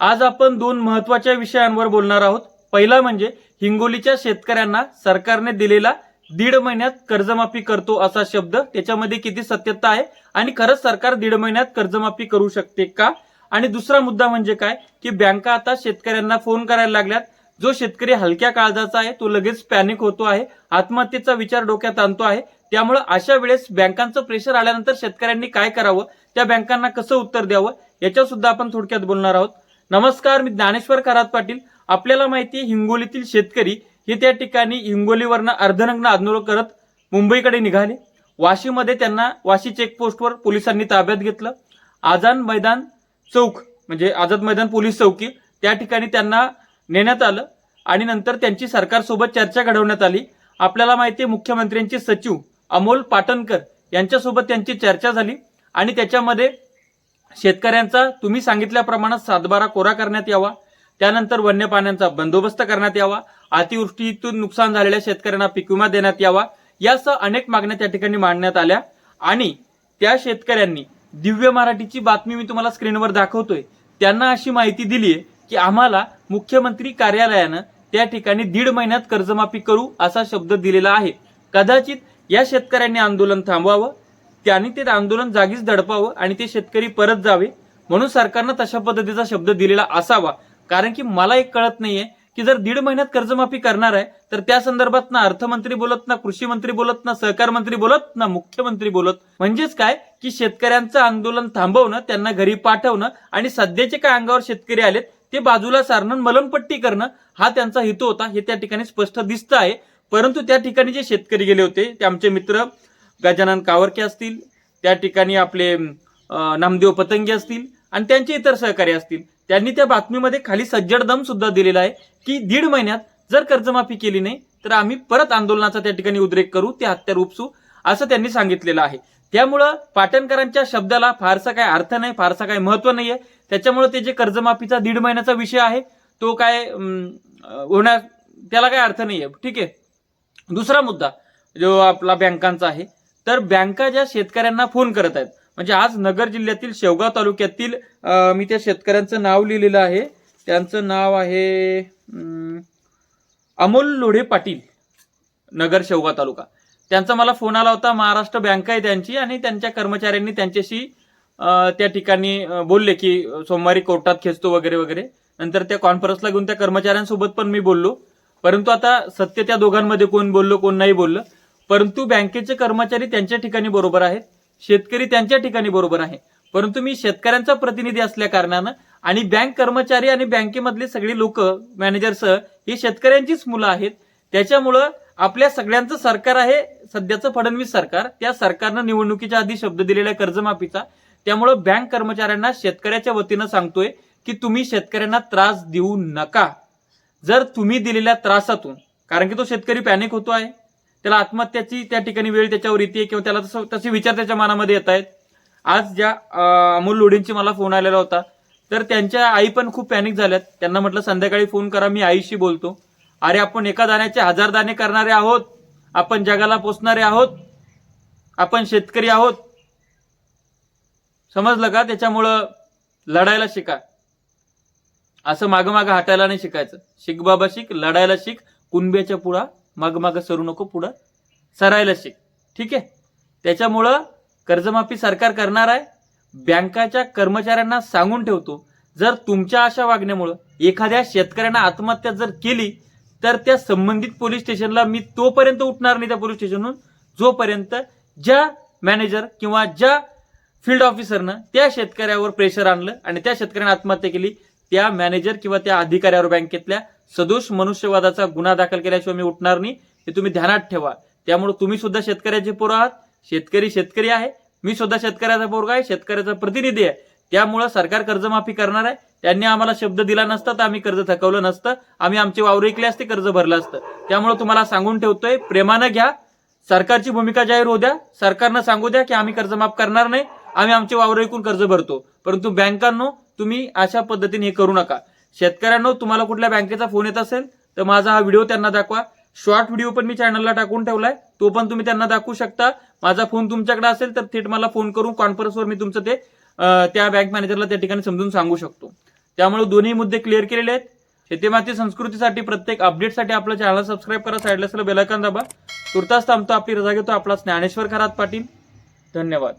आज आपण दोन महत्त्वाच्या विषयांवर बोलणार आहोत. पहिला म्हणजे हिंगोलीच्या शेतकऱ्यांना सरकारने दिलेला दीड महिन्यात कर्जमाफी करतो असा शब्द त्याच्यामध्ये किती सत्यता आहे आणि खरंच सरकार दीड महिन्यात कर्जमाफी करू शकते का? आणि दुसरा मुद्दा म्हणजे काय? की बँका आता शेतकऱ्यांना फोन करायला लागल्यात. जो शेतकरी हलक्या काळजाचा आहे तो लगेच पॅनिक होतो आहे आत्महत्येचा विचार डोक्यात आणतो आहे. त्यामुळे अशा वेळेस बँकांचं प्रेशर आल्यानंतर शेतकऱ्यांनी काय करावं? त्या बँकांना कसं उत्तर द्यावं? याच्या सुद्धा आपण थोडक्यात बोलणार आहोत. नमस्कार मी ज्ञानेश्वर खरात पाटील. आपल्याला माहिती आहे हिंगोलीतील शेतकरी हे त्या ठिकाणी हिंगोलीवरनं अर्धनग्न आंदोलन करत मुंबईकडे निघाले. वाशीमध्ये त्यांना वाशी चेकपोस्टवर पोलिसांनी ताब्यात घेतलं. आझाद मैदान चौक म्हणजे आझाद मैदान पोलीस चौकी त्या ठिकाणी त्यांना नेण्यात आलं आणि नंतर त्यांची सरकारसोबत चर्चा घडवण्यात आली. आपल्याला माहिती आहे मुख्यमंत्र्यांचे सचिव अमोल पाटणकर यांच्यासोबत त्यांची चर्चा झाली आणि त्याच्यामध्ये शेतकऱ्यांचा तुम्ही सांगितल्याप्रमाणे सातबारा कोरा करण्यात यावा. त्यानंतर वन्य प्राण्यांचा बंदोबस्त करण्यात यावा. अतिवृष्टीतून नुकसान झालेल्या शेतकऱ्यांना पीक विमा देण्यात यावा. यासह अनेक मागण्या त्या ठिकाणी मांडण्यात आल्या. आणि त्या शेतकऱ्यांनी दिव्य मराठीची बातमी मी तुम्हाला स्क्रीनवर दाखवतोय. त्यांना अशी माहिती दिली आहे की आम्हाला मुख्यमंत्री कार्यालयानं त्या ठिकाणी दीड महिन्यात कर्जमाफी करू असा शब्द दिलेला आहे. कदाचित या शेतकऱ्यांनी आंदोलन थांबवावं. त्यांनी ते आंदोलन जागीच दडपावं आणि ते शेतकरी परत जावे म्हणून सरकारनं तशा पद्धतीचा शब्द दिलेला असावा. कारण की मला एक कळत नाहीये की जर दीड महिन्यात कर्जमाफी करणार आहे तर त्या संदर्भात ना अर्थमंत्री बोलत ना कृषी मंत्री बोलत ना सहकार मंत्री बोलत ना मुख्यमंत्री बोलत. म्हणजेच काय? की शेतकऱ्यांचं आंदोलन थांबवणं त्यांना घरी पाठवणं आणि सध्याचे काय अंगावर शेतकरी आलेत ते बाजूला सारणं मलमपट्टी करणं हा त्यांचा हेतू होता हे त्या ठिकाणी स्पष्ट दिसत आहे. परंतु त्या ठिकाणी जे शेतकरी गेले होते ते आमचे मित्र गजानन कावरके असतील त्या ठिकाणी आपले नामदेव पतंगे असतील आणि त्यांचे इतर सहकारी असतील. त्यांनी त्या बातमीमध्ये खाली सज्जड दम सुद्धा दिलेला आहे की दीड महिन्यात जर कर्जमाफी केली नाही तर आम्ही परत आंदोलनाचा त्या ठिकाणी उद्रेक करू ते हत्यार उपसू असं त्यांनी सांगितलेलं आहे. त्यामुळं पाटणकरांच्या शब्दाला फारसा काय अर्थ नाही फारसा काय महत्त्व नाही आहे त्याच्यामुळे ते जे कर्जमाफीचा दीड महिन्याचा विषय आहे तो काय होण्या त्याला काय अर्थ नाहीये. ठीक आहे. दुसरा मुद्दा जो आपला बँकांचा आहे तर बँका ज्या शेतकऱ्यांना फोन करत आहेत म्हणजे आज नगर जिल्ह्यातील शेवगाव तालुक्यातील मी त्या शेतकऱ्यांचं नाव लिहिलेलं आहे. त्यांचं नाव आहे अमोल लोढे पाटील नगर शेवगाव तालुका. त्यांचा मला फोन आला होता महाराष्ट्र बँक आहे त्यांची आणि त्यांच्या कर्मचाऱ्यांनी त्यांच्याशी त्या ठिकाणी बोलले की सोमवारी कोर्टात खेचतो वगैरे वगैरे. नंतर त्या कॉन्फरन्सला घेऊन त्या कर्मचाऱ्यांसोबत पण मी बोललो. परंतु आता सत्य त्या दोघांमध्ये कोण बोललो कोण नाही बोललं. परंतु बँकेचे कर्मचारी त्यांच्या ठिकाणी बरोबर आहेत. शेतकरी त्यांच्या ठिकाणी बरोबर आहे. परंतु मी शेतकऱ्यांचा प्रतिनिधी असल्या कारणानं आणि बँक कर्मचारी आणि बँकेमधले सगळे लोक मॅनेजरसह ही शेतकऱ्यांचीच मुलं आहेत. त्याच्यामुळं आपल्या सगळ्यांचं सरकार आहे. सध्याचं फडणवीस सरकार. त्या सरकारनं निवडणुकीच्या आधी शब्द दिलेला आहे कर्जमाफीचा. त्यामुळं बँक कर्मचाऱ्यांना शेतकऱ्याच्या वतीनं सांगतोय की तुम्ही शेतकऱ्यांना त्रास देऊ नका. जर तुम्ही दिलेल्या त्रासातून कारण की तो शेतकरी पॅनिक होतो आहे त्याला आत्महत्याची त्या ठिकाणी वेळ त्याच्यावर येते किंवा त्याला तसं तसे विचार त्याच्या मनामध्ये येत आहेत. आज ज्या अमोल लोढींची मला फोन आलेला होता. तर त्यांच्या आई पण खूप पॅनिक झाल्यात. त्यांना म्हटलं संध्याकाळी फोन करा मी आईशी बोलतो. अरे आपण एका दाण्याचे हजार दाणे करणारे आहोत. आपण जगाला पोचणारे आहोत. आपण शेतकरी आहोत. समजलं का? त्याच्यामुळं लढायला शिका. असं मागं मागं हटायला नाही शिकायचं. शिक बाबा शिक. लढायला शिक. कुणब्याच्या पुढा माग मागं सरू नको पुढं. सरायला शिक. ठीक आहे? त्याच्यामुळं कर्जमाफी सरकार करणार आहे. बँकाच्या कर्मचाऱ्यांना सांगून ठेवतो. जर तुमच्या अशा वागण्यामुळं एखाद्या शेतकऱ्यांना आत्महत्या जर केली तर त्या संबंधित पोलीस स्टेशनला मी तोपर्यंत उठणार नाही त्या पोलीस स्टेशनहून. जोपर्यंत ज्या मॅनेजर किंवा ज्या फील्ड ऑफिसरनं त्या शेतकऱ्यावर प्रेशर आणलं आणि त्या शेतकऱ्याने आत्महत्या केली त्या मॅनेजर किंवा त्या अधिकाऱ्यावर बँकेतल्या सदोष मनुष्यवादाचा गुन्हा दाखल केल्याशिवाय मी उठणार नाही. हे तुम्ही ध्यानात ठेवा. त्यामुळे तुम्ही सुद्धा शेतकऱ्याचे पोरं आहात. शेतकरी शेतकरी आहे. मी सुद्धा शेतकऱ्याचा पोरगा आहे. शेतकऱ्याचा प्रतिनिधी आहे. त्यामुळं सरकार कर्जमाफी करणार आहे. त्यांनी आम्हाला शब्द दिला नसता तर आम्ही कर्ज थकवलं नसतं. आम्ही आमचे वावर ऐकले असते कर्ज भरलं असतं. त्यामुळे तुम्हाला सांगून ठेवतोय प्रेमानं घ्या. सरकारची भूमिका जाहीर होऊ द्या. सरकारनं सांगू द्या की आम्ही कर्जमाफ करणार नाही. आम्ही आमचे वावर ऐकून कर्ज भरतो. परंतु बँकांनो तुम्ही अशा पद्धतीने हे करू नका. शेतकऱ्यांनो तुम्हाला कुठल्या बँकेचा फोन येत असेल तर माझा हा व्हिडिओ त्यांना दाखवा. शॉर्ट व्हिडिओ पण मी चॅनलला टाकून ठेवलाय. तो पण तुम्ही त्यांना दाखवू शकता. माझा फोन तुमच्याकडे असेल तर थेट मला फोन करून कॉन्फरन्सवर मी तुमचं ते त्या बँक मॅनेजरला त्या ठिकाणी समजून सांगू शकतो. त्यामुळे दोन्ही मुद्दे क्लिअर केलेले आहेत. शेतीमाती संस्कृतीसाठी प्रत्येक अपडेटसाठी आपलं चॅनल सबस्क्राईब करा. साईडला असलेलं बेलायकॉन दाबा. तुर्तास थांबतो आपली रजा घेतो आपला ज्ञानेश्वर खरात पाटील. धन्यवाद.